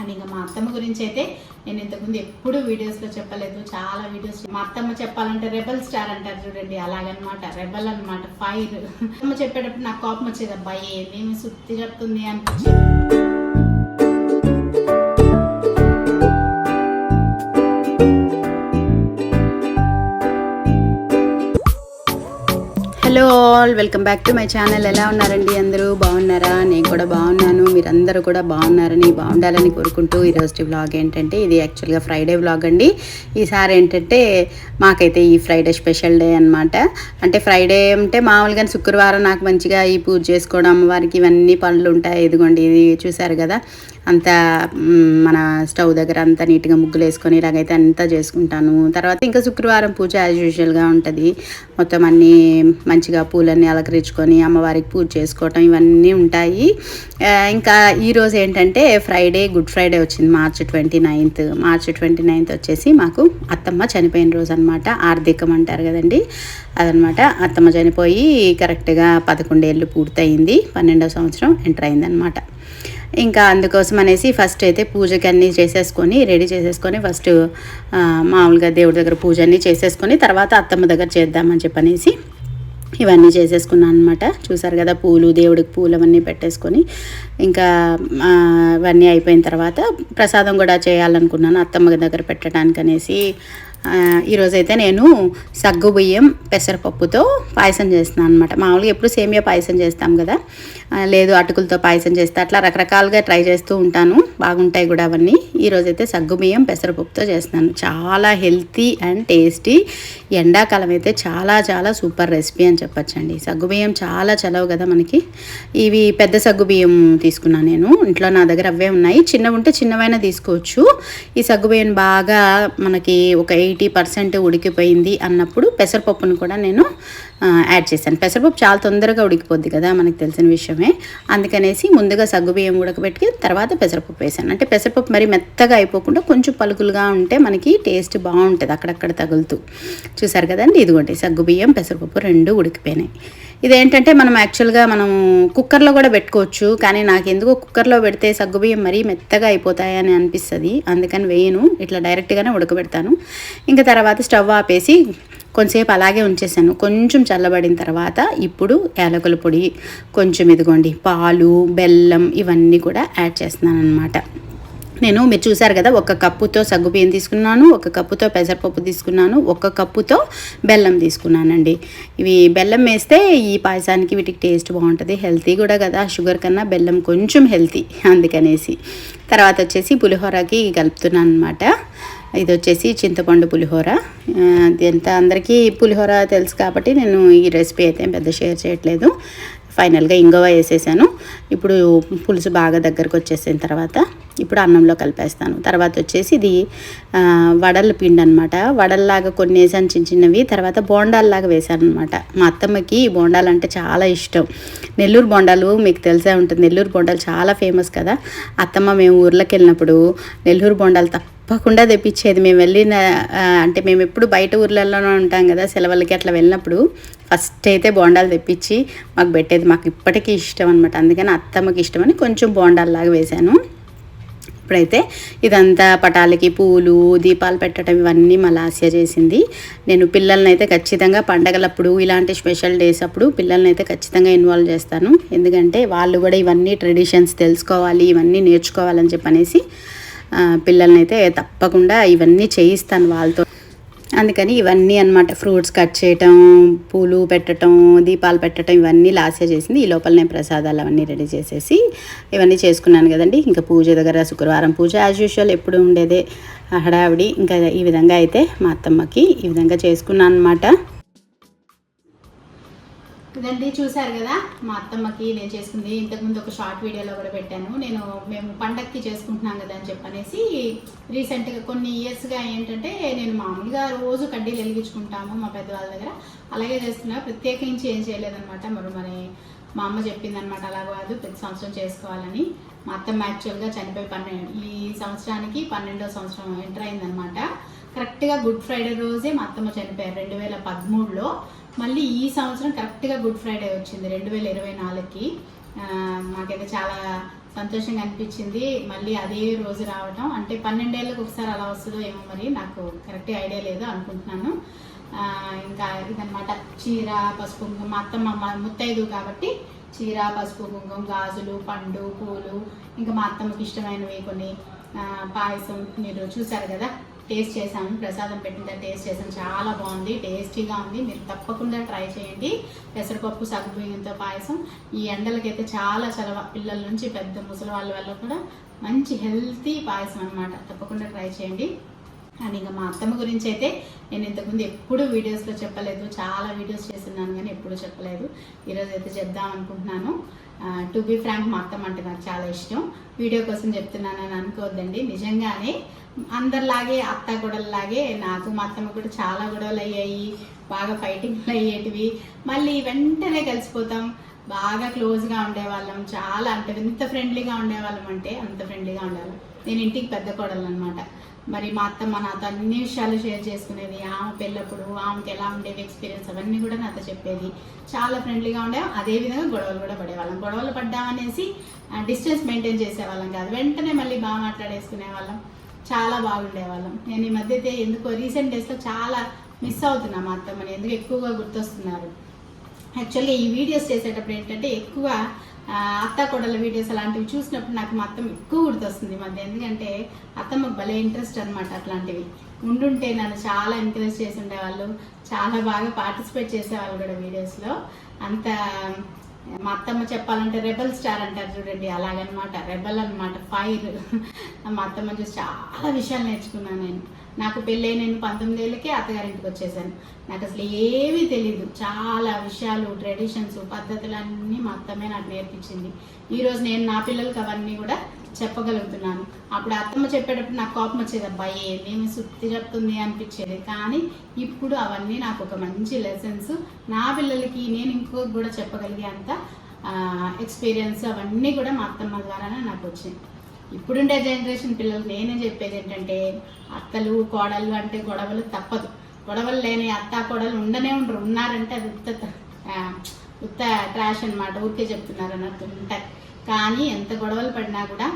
And ఇంకా మా అత్తమ్మ గురించి అయితే నేను ఇంతకుముందు ఎప్పుడు వీడియోస్లో చెప్పలేదు. చాలా వీడియోస్ మా అత్తమ్మ చెప్పాలంటే రెబల్ స్టార్ అంటారు చూడండి అలాగనమాట. రెబల్ అనమాట ఫైర్. అమ్మ చెప్పేటప్పుడు నాకు కోపం వచ్చేది అబ్బాయి ఏమేమి సుత్తి చెప్తుంది అనిపించింది. All welcome back to my channel. ఎలా ఉన్నారండి అందరూ? బాగున్నారా? నేను కూడా బాగున్నాను. మీరందరూ కూడా బాగున్నారని బాగుండాలని కోరుకుంటూ ఈరోజు వ్లాగ్ ఏంటంటే ఇది యాక్చువల్గా ఫ్రైడే వ్లాగ్ అండి. ఈసారి ఏంటంటే మాకైతే ఈ ఫ్రైడే స్పెషల్ డే అనమాట అంటే ఫ్రైడే అంటే మామూలుగా శుక్రవారం నాకు మంచిగా ఈ పూజ చేసుకోవడం అమ్మవారికి ఇవన్నీ పనులు ఉంటాయి. ఇదిగోండి ఇది చూసారు కదా? అంతా మన స్టవ్ దగ్గర అంతా నీట్గా ముగ్గులు వేసుకొని ఇలాగైతే అంతా చేసుకుంటాను. తర్వాత ఇంకా శుక్రవారం పూజ యాజ్ యూజువల్గా ఉంటుంది. మొత్తం అన్నీ మంచిగా పూలన్నీ అలంకరించుకొని అమ్మవారికి పూజ చేసుకోవటం ఇవన్నీ ఉంటాయి. ఇంకా ఈరోజు ఏంటంటే ఫ్రైడే గుడ్ ఫ్రైడే వచ్చింది March twenty ninth March twenty ninth వచ్చేసి మాకు అత్తమ్మ చనిపోయిన రోజు అనమాట ఆర్థికం అంటారు కదండి. అదనమాట అత్తమ్మ చనిపోయి కరెక్ట్గా పదకొండేళ్ళు పూర్తయింది. పన్నెండవ సంవత్సరం ఎంటర్ అయిందనమాట ఇంకా అందుకోసం అనేసి ఫస్ట్ అయితే పూజకి అన్నీ చేసేసుకొని రెడీ చేసేసుకొని ఫస్ట్ మామూలుగా దేవుడి దగ్గర పూజ అన్నీ చేసేసుకొని తర్వాత అత్తమ్మ దగ్గర చేద్దామని చెప్పనేసి ఇవన్నీ చేసేసుకున్నాను అనమాట చూసారు కదా పూలు దేవుడికి పూలు అవన్నీ పెట్టేసుకొని ఇంకా ఇవన్నీ అయిపోయిన తర్వాత ప్రసాదం కూడా చేయాలనుకున్నాను అత్తమ్మ దగ్గర పెట్టడానికి అనేసి ఈరోజైతే నేను సగ్గు బియ్యం పెసరపప్పుతో పాయసం చేస్తున్నాను అనమాట మామూలుగా ఎప్పుడు సేమియా పాయసం చేస్తాం కదా. లేదు అటుకులతో పాయసం చేస్తే అట్లా రకరకాలుగా ట్రై చేస్తూ ఉంటాను. బాగుంటాయి కూడా అవన్నీ. ఈరోజైతే సగ్గు బియ్యం పెసరపప్పుతో చేస్తున్నాను. చాలా హెల్తీ అండ్ టేస్టీ. ఎండాకాలం అయితే చాలా చాలా సూపర్ రెసిపీ అని చెప్పొచ్చండి. సగ్గు బియ్యం చాలా చలవు కదా మనకి. ఇవి పెద్ద సగ్గు బియ్యం తీసుకున్నాను నేను. ఇంట్లో నా దగ్గర అవే ఉన్నాయి. చిన్నవి ఉంటే చిన్నవైనా తీసుకోవచ్చు. ఈ సగ్గు బియ్యం బాగా మనకి ఒక ఎయిట్ ఎయిటీ పర్సెంట్ ఉడికిపోయింది అన్నప్పుడు పెసరపప్పును కూడా నేను యాడ్ చేశాను. పెసరపప్పు చాలా తొందరగా ఉడికిపోద్ది కదా మనకు తెలిసిన విషయమే. అందుకనేసి ముందుగా సగ్గు బియ్యం ఉడకబెట్టి తర్వాత పెసరపప్పు వేసాను అంటే పెసరపప్పు మరి మెత్తగా అయిపోకుండా కొంచెం పలుకులుగా ఉంటే మనకి టేస్ట్ బాగుంటుంది అక్కడక్కడ తగులుతూ. చూసారు కదండి? ఇదిగోండి సగ్గు బియ్యం పెసరపప్పు రెండు ఉడికిపోయినాయి. ఇదేంటంటే మనం యాక్చువల్గా మనం కుక్కర్లో కూడా పెట్టుకోవచ్చు కానీ నాకు ఎందుకో కుక్కర్లో పెడితే సగ్గుబియ్యం మరీ మెత్తగా అయిపోతాయని అనిపిస్తుంది. అందుకని వేయను ఇట్లా డైరెక్ట్గానే ఉడకబెడతాను. ఇంకా తర్వాత స్టవ్ ఆపేసి కొంచెంసేపు అలాగే ఉంచేసాను. కొంచెం చల్లబడిన తర్వాత ఇప్పుడు యాలకుల పొడి కొంచెం ఇదిగోండి పాలు బెల్లం ఇవన్నీ కూడా యాడ్ చేస్తున్నాను అనమాట నేను మీరు చూసారు కదా ఒక కప్పుతో సగ్గుబియ్యం తీసుకున్నాను ఒక కప్పుతో పెసరపప్పు తీసుకున్నాను ఒక కప్పుతో బెల్లం తీసుకున్నానండి. ఇవి బెల్లం వేస్తే ఈ పాయసానికి వీటికి టేస్ట్ బాగుంటుంది హెల్తీ కూడా కదా షుగర్ కన్నా బెల్లం కొంచెం హెల్తీ అందుకనేసి. తర్వాత వచ్చేసి పులిహోరకి కలుపుతున్నాను అనమాట ఇది వచ్చేసి చింతపండు పులిహోర. ఎంత అందరికీ పులిహోర తెలుసు కాబట్టి నేను ఈ రెసిపీ అయితే పెద్ద షేర్ చేయట్లేదు. ఫైనల్గా ఇంగువ వేసేసాను. ఇప్పుడు పులుసు బాగా దగ్గరకు వచ్చేసిన తర్వాత ఇప్పుడు అన్నంలో కలిపేస్తాను. తర్వాత వచ్చేసి ఇది వడల పిండి అనమాట వడల్లాగా కొన్ని వేసాను చిన్న చిన్నవి. తర్వాత బోండాల్లాగా వేసాను అనమాట మా అత్తమ్మకి ఈ బోండాలు అంటే చాలా ఇష్టం. నెల్లూరు బోండాలు మీకు తెలిసే ఉంటుంది. నెల్లూరు బోండాలు చాలా ఫేమస్ కదా. అత్తమ్మ మేము ఊర్లోకి వెళ్ళినప్పుడు నెల్లూరు బోండాలు తప్పకుండా తెప్పించేది. మేము వెళ్ళిన అంటే మేము ఎప్పుడు బయట ఊర్లలోనే ఉంటాం కదా సెలవులకి అట్లా వెళ్ళినప్పుడు ఫస్ట్ అయితే బోండాలు తెప్పించి మాకు పెట్టేది మాకు ఇప్పటికీ ఇష్టం అనమాట అందుకని అత్తమ్మకి ఇష్టమని కొంచెం బోండాల్లాగా వేశాను. ఇప్పుడైతే ఇదంతా పటాలకి పూలు దీపాలు పెట్టడం ఇవన్నీ మలాసియా చేసింది. నేను పిల్లల్ని అయితే ఖచ్చితంగా పండగలప్పుడు ఇలాంటి స్పెషల్ డేస్ అప్పుడు పిల్లల్ని అయితే ఖచ్చితంగా ఇన్వాల్వ్ చేస్తాను. ఎందుకంటే వాళ్ళు కూడా ఇవన్నీ ట్రెడిషన్స్ తెలుసుకోవాలి ఇవన్నీ నేర్చుకోవాలని చెప్పనేసి ఆ, పిల్లల్ని అయితే తప్పకుండా ఇవన్నీ చేయిస్తాను వాళ్ళతో. అందుకని ఇవన్నీ అన్నమాట. ఫ్రూట్స్ కట్ చేయటం పూలు పెట్టటం దీపాలు పెట్టటం ఇవన్నీ లాస్య చేసింది. ఈ లోపల నేను ప్రసాదాలు అవన్నీ రెడీ చేసేసి ఇవన్నీ చేసుకున్నాను కదండి. ఇంకా పూజ దగ్గర శుక్రవారం పూజ యాజ్ యూజువల్ ఎప్పుడు ఉండేదే హడావిడి. ఇంకా ఈ విధంగా అయితే మా అత్తమ్మకి ఈ విధంగా చేసుకున్నాను అనమాట ఇదండి చూశారు కదా? మా అత్తమ్మకి నేను చేసుకుంది. ఇంతకుముందు ఒక షార్ట్ వీడియోలో కూడా పెట్టాను. నేను మేము పండక్కి చేసుకుంటున్నాం కదా అని చెప్పనేసి రీసెంట్గా కొన్ని ఇయర్స్గా ఏంటంటే నేను మామూలుగా రోజు కడ్డీలు వెలిగించుకుంటాము మా పెద్దవాళ్ళ దగ్గర. అలాగే చేస్తున్నా. ప్రత్యేకించి ఏం చేయలేదనమాట మరి మరి మా అమ్మ చెప్పిందనమాట అలా కాదు ప్రతి సంవత్సరం చేసుకోవాలని. మా అత్తమ్మ యాక్చువల్గా చనిపోయి పన్నెండు ఈ సంవత్సరానికి పన్నెండో సంవత్సరం ఎంటర్ అయిందనమాట కరెక్ట్గా గుడ్ ఫ్రైడే రోజే మా అత్తమ్మ చనిపోయారు. రెండు వేల పదమూడులో మళ్ళీ ఈ సంవత్సరం కరెక్ట్గా గుడ్ ఫ్రైడే వచ్చింది రెండు వేల ఇరవై నాలుగుకి. మాకైతే చాలా సంతోషంగా అనిపించింది. మళ్ళీ అదే రోజు రావటం. అంటే పన్నెండేళ్ళకి ఒకసారి అలా వస్తుందో ఏమో మరి నాకు కరెక్ట్ ఐడియా లేదు అనుకుంటున్నాను. ఇంకా ఇదనమాట చీర పసుపు కుంకుమ. మా అత్తమ్మ మా ముత్తైదు కాబట్టి చీర పసుపు కుంకుమ గాజులు పండు పూలు. ఇంకా మా అత్తమ్మకి ఇష్టమైనవి కొన్ని పాయసం మీరు చూసారు కదా. టేస్ట్ చేశాను ప్రసాదం పెట్టిన టేస్ట్ చేసాము చాలా బాగుంది టేస్టీగా ఉంది. మీరు తప్పకుండా ట్రై చేయండి. పెసరపప్పు సగ్గుబియ్యంతో పాయసం. ఈ ఎండలకైతే చాలా చలవ. పిల్లల నుంచి పెద్ద ముసలి వాళ్ళ వల్ల కూడా మంచి హెల్తీ పాయసం అన్నమాట. తప్పకుండా ట్రై చేయండి. అండ్ ఇంకా మా అత్తమ్మ గురించి అయితే నేను ఇంతకుముందు ఎప్పుడు వీడియోస్లో చెప్పలేదు. చాలా వీడియోస్ చేస్తున్నాను కానీ ఎప్పుడు చెప్పలేదు. ఈరోజు అయితే చెప్దాం అనుకుంటున్నాను. టు బి ఫ్రాంక్ మా అత్తమ్మ అంటే నాకు చాలా ఇష్టం. వీడియో కోసం చెప్తున్నానని అనుకోవద్దండి నిజంగానే అందరిలాగే అత్త గొడవలాగే నాకు మా అత్తమ్మ కూడా చాలా గొడవలు అయ్యాయి. బాగా ఫైటింగ్లు అయ్యేటివి. మళ్ళీ వెంటనే కలిసిపోతాం. బాగా క్లోజ్గా ఉండేవాళ్ళం. చాలా అంటే ఎంత ఫ్రెండ్లీగా ఉండేవాళ్ళం అంటే అంత ఫ్రెండ్లీగా ఉండేవాళ్ళం. నేను ఇంటికి పెద్ద కోడలు అనమాట మరి మా అత్త మా నాతో అన్ని విషయాలు షేర్ చేసుకునేది. ఆమె పెళ్ళప్పుడు ఆమెకి ఎలా ఉండేవి ఎక్స్పీరియన్స్ అవన్నీ కూడా నాతో చెప్పేది. చాలా ఫ్రెండ్లీగా ఉండే అదేవిధంగా గొడవలు కూడా పడేవాళ్ళం. గొడవలు పడ్డామనేసి డిస్టెన్స్ మెయింటైన్ చేసేవాళ్ళం కాదు. వెంటనే మళ్ళీ బాగా మాట్లాడేసుకునే వాళ్ళం చాలా బాగుండేవాళ్ళం. నేను ఈ మధ్య అయితే ఎందుకో రీసెంట్ డేస్లో చాలా మిస్ అవుతున్నా మా అత్తమ్మని. ఎందుకు ఎక్కువగా గుర్తొస్తున్నారు? యాక్చువల్గా ఈ వీడియోస్ చేసేటప్పుడు ఏంటంటే ఎక్కువ అత్త కొడల వీడియోస్ అలాంటివి చూసినప్పుడు నాకు మా అత్తమ్మ ఎక్కువ గుర్తొస్తుంది మధ్య. ఎందుకంటే అత్తమ్మకు భలే ఇంట్రెస్ట్ అనమాట అట్లాంటివి. ఉండుంటే నన్ను చాలా ఎంకరేజ్ చేసి ఉండేవాళ్ళు. చాలా బాగా పార్టిసిపేట్ చేసేవాళ్ళు కూడా వీడియోస్లో అంత మా అత్తమ్మ చెప్పాలంటే రెబల్ స్టార్ అంటారు చూడండి. అలాగనమాట. రెబల్ అనమాట ఫైర్ మా అత్తమ్మ చూసి చాలా విషయాలు నేర్చుకున్నాను నేను. నాకు పెళ్ళై నేను పంతొమ్మిది ఏళ్ళకే అత్తగారింటికి వచ్చేసాను. నాకు అసలు ఏమీ తెలియదు చాలా విషయాలు ట్రెడిషన్స్ పద్ధతులు అన్నీ మా అత్తమే నాకు నేర్పించింది. ఈరోజు నేను నా పిల్లలకి అవన్నీ కూడా చెప్పగలుగుతున్నాను. అప్పుడు అత్తమ్మ చెప్పేటప్పుడు నాకు కోపం వచ్చేది అబ్బాయి ఏమేమి సుత్తి చెప్తుంది? అనిపించేది. కానీ ఇప్పుడు అవన్నీ నాకు ఒక మంచి లెసన్స్ నా పిల్లలకి నేను ఇంకో కూడా చెప్పగలిగే అంత ఎక్స్పీరియన్స్ అవన్నీ కూడా మా అత్తమ్మ ద్వారానే నాకు వచ్చినాయి ఇప్పుడుండే జనరేషన్ పిల్లలు నేనే చెప్పేది ఏంటంటే అత్తలు కోడలు అంటే గొడవలు తప్పదు. గొడవలు లేని అత్త కోడలు ఉండనే ఉండరు. ఉన్నారంటే అది ఉత్త ఉత్త ట్రాష్ అనమాట ఊరికే చెప్తున్నారు అన్నట్టు ఉంటాయి కానీ ఎంత గొడవలు పడినా కూడా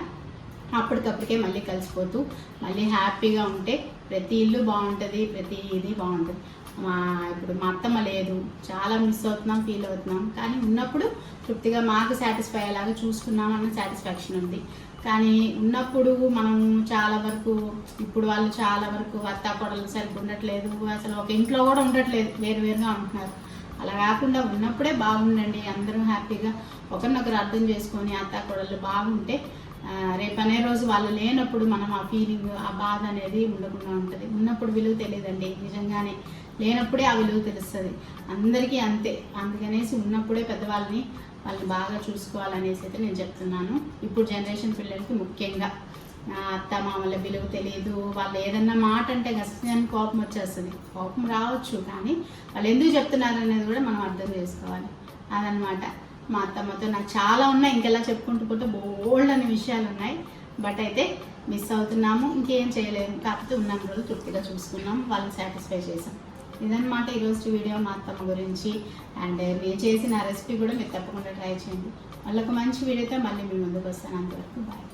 అప్పటికప్పటికే మళ్ళీ కలిసిపోతూ మళ్ళీ హ్యాపీగా ఉంటే ప్రతి ఇల్లు బాగుంటుంది ప్రతి ఇది బాగుంటుంది. మా ఇప్పుడు మా అత్తమ్మ లేదు. చాలా మిస్ అవుతున్నాం ఫీల్ అవుతున్నాం. కానీ ఉన్నప్పుడు తృప్తిగా మాకు సాటిస్ఫై అయ్యేలాగా చూసుకున్నాం అన్న సాటిస్ఫాక్షన్ ఉంది. కానీ ఉన్నప్పుడు మనం చాలా వరకు ఇప్పుడు వాళ్ళు చాలా వరకు అత్త కొడలు సరిగ్గా ఉండట్లేదు అసలు ఒక ఇంట్లో కూడా ఉండట్లేదు వేరు వేరుగా ఉంటున్నారు. అలా కాకుండా ఉన్నప్పుడే బాగుండండి అందరూ హ్యాపీగా ఒకరినొకరు అర్థం చేసుకొని అత్త కొడలు బాగుంటే రేపనే రేపు అనే రోజు వాళ్ళు లేనప్పుడు మనం ఆ ఫీలింగ్ ఆ బాధ అనేది ఉండకుండా ఉంటుంది. ఉన్నప్పుడు విలువ తెలియదండి నిజంగానే. లేనప్పుడే ఆ విలువ తెలుస్తుంది. అందరికీ అంతే. అందుకనేసి ఉన్నప్పుడే పెద్దవాళ్ళని వాళ్ళని బాగా చూసుకోవాలనేసి అయితే నేను చెప్తున్నాను. ఇప్పుడు జనరేషన్ పిల్లలకి ముఖ్యంగా అత్త మామల విలువ తెలియదు వాళ్ళు ఏదన్నా మాట అంటే గస్యాన్ని కోపం వచ్చేస్తుంది. కోపం రావచ్చు కానీ వాళ్ళు ఎందుకు చెప్తున్నారు అనేది కూడా మనం అర్థం చేసుకోవాలి. అదనమాట మా అత్తమ్మతో నాకు చాలా ఉన్నాయి. ఇంకెలా చెప్పుకుంటూ పోతే బోల్డ్ అనే విషయాలు ఉన్నాయి. బట్ అయితే మిస్ అవుతున్నాము. ఇంకేం చేయలేము. కాకపోతే ఉన్నాం రోజులు తృప్తిగా చూసుకున్నాం వాళ్ళని సాటిస్ఫై చేసాం ఇదనమాట ఈరోజు వీడియో మా అత్తమ్మ గురించి. అండ్ నేను చేసిన రెసిపీ కూడా మీరు తప్పకుండా ట్రై చేయండి. మళ్ళీ ఒక మంచి వీడియోతో మళ్ళీ మీ ముందుకు వస్తాను. అంతవరకు బాయ్.